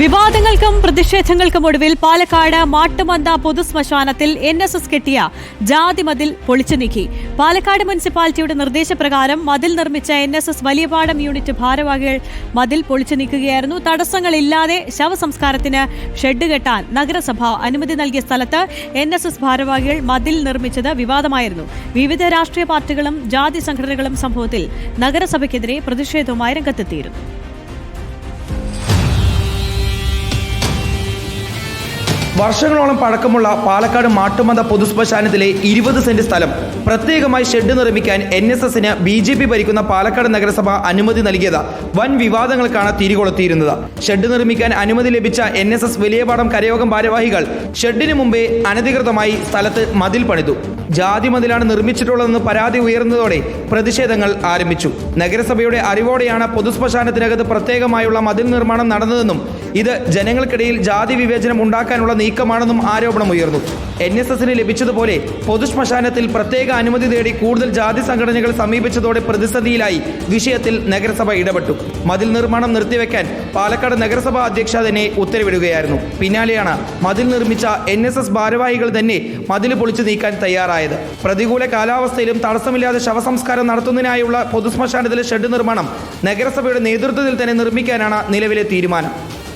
വിവാദങ്ങൾക്കും പ്രതിഷേധങ്ങൾക്കും ഒടുവിൽ പാലക്കാട് മാട്ടുമന്ത പൊതുശ്മശാനത്തിൽ എൻ എസ് എസ് കെട്ടിയ ജാതി മതിൽ പൊളിച്ചു നീക്കി. പാലക്കാട് മുനിസിപ്പാലിറ്റിയുടെ നിർദ്ദേശപ്രകാരം മതിൽ നിർമ്മിച്ച N S S Valiyapadam unit ഭാരവാഹികൾ മതിൽ പൊളിച്ചു നീക്കുകയായിരുന്നു. തടസ്സങ്ങളില്ലാതെ ശവസംസ്കാരത്തിന് ഷെഡ് കെട്ടാൻ നഗരസഭ അനുമതി നൽകിയ സ്ഥലത്ത് എൻ എസ് എസ് ഭാരവാഹികൾ മതിൽ നിർമ്മിച്ചത് വിവാദമായിരുന്നു. വിവിധ രാഷ്ട്രീയ പാർട്ടികളും ജാതി സംഘടനകളും സംഭവത്തിൽ നഗരസഭയ്ക്കെതിരെ പ്രതിഷേധവുമായി രംഗത്തെത്തിയിരുന്നു. വർഷങ്ങളോളം പഴക്കമുള്ള പാലക്കാട് മാട്ടുമന്ത പൊതുശ്മശാനത്തിലെ ഇരുപത് സെന്റ് സ്ഥലം പ്രത്യേകമായി ഷെഡ് നിർമ്മിക്കാൻ എൻ എസ് എസിന് ബി ജെ പി ഭരിക്കുന്ന പാലക്കാട് നഗരസഭ അനുമതി നൽകിയത് വൻ വിവാദങ്ങൾക്കാണ് തിരികൊളുത്തിയിരുന്നത്. ഷെഡ് നിർമ്മിക്കാൻ അനുമതി ലഭിച്ച എൻ എസ് എസ് വലിയപാടം കരയോഗം ഭാരവാഹികൾ ഷെഡിന് മുമ്പേ അനധികൃതമായി സ്ഥലത്ത് മതിൽ പണിതു. ജാതി മതിലാണ് നിർമ്മിച്ചിട്ടുള്ളതെന്ന് പരാതി ഉയർന്നതോടെ പ്രതിഷേധങ്ങൾ ആരംഭിച്ചു. നഗരസഭയുടെ അറിവോടെയാണ് പൊതുശ്മശാനത്തിനകത്ത് പ്രത്യേകമായുള്ള മതിൽ നിർമ്മാണം നടന്നതെന്നും ഇത് ജനങ്ങൾക്കിടയിൽ ജാതി വിവേചനം ഉണ്ടാക്കാനുള്ള നീക്കമാണെന്നും ആരോപണം ഉയർന്നു. എൻ എസ് എസിന് ലഭിച്ചതുപോലെ പൊതുശ്മശാനത്തിൽ പ്രത്യേക അനുമതി തേടി കൂടുതൽ ജാതി സംഘടനകൾ സമീപിച്ചതോടെ പ്രതിസന്ധിയിലായി വിഷയത്തിൽ നഗരസഭ ഇടപെട്ടു. മതിൽ നിർമ്മാണം നിർത്തിവെക്കാൻ പാലക്കാട് നഗരസഭാ അധ്യക്ഷ തന്നെ ഉത്തരവിടുകയായിരുന്നു. പിന്നാലെയാണ് മതിൽ നിർമ്മിച്ച എൻ എസ് എസ് ഭാരവാഹികൾ തന്നെ മതിൽ പൊളിച്ചു നീക്കാൻ തയ്യാറായത്. പ്രതികൂല കാലാവസ്ഥയിലും തടസ്സമില്ലാതെ ശവസംസ്കാരം നടത്തുന്നതിനായുള്ള പൊതുശ്മശാനത്തിലെ ഷെഡ് നിർമ്മാണം നഗരസഭയുടെ നേതൃത്വത്തിൽ തന്നെ നിർമ്മിക്കാനാണ് നിലവിലെ തീരുമാനം.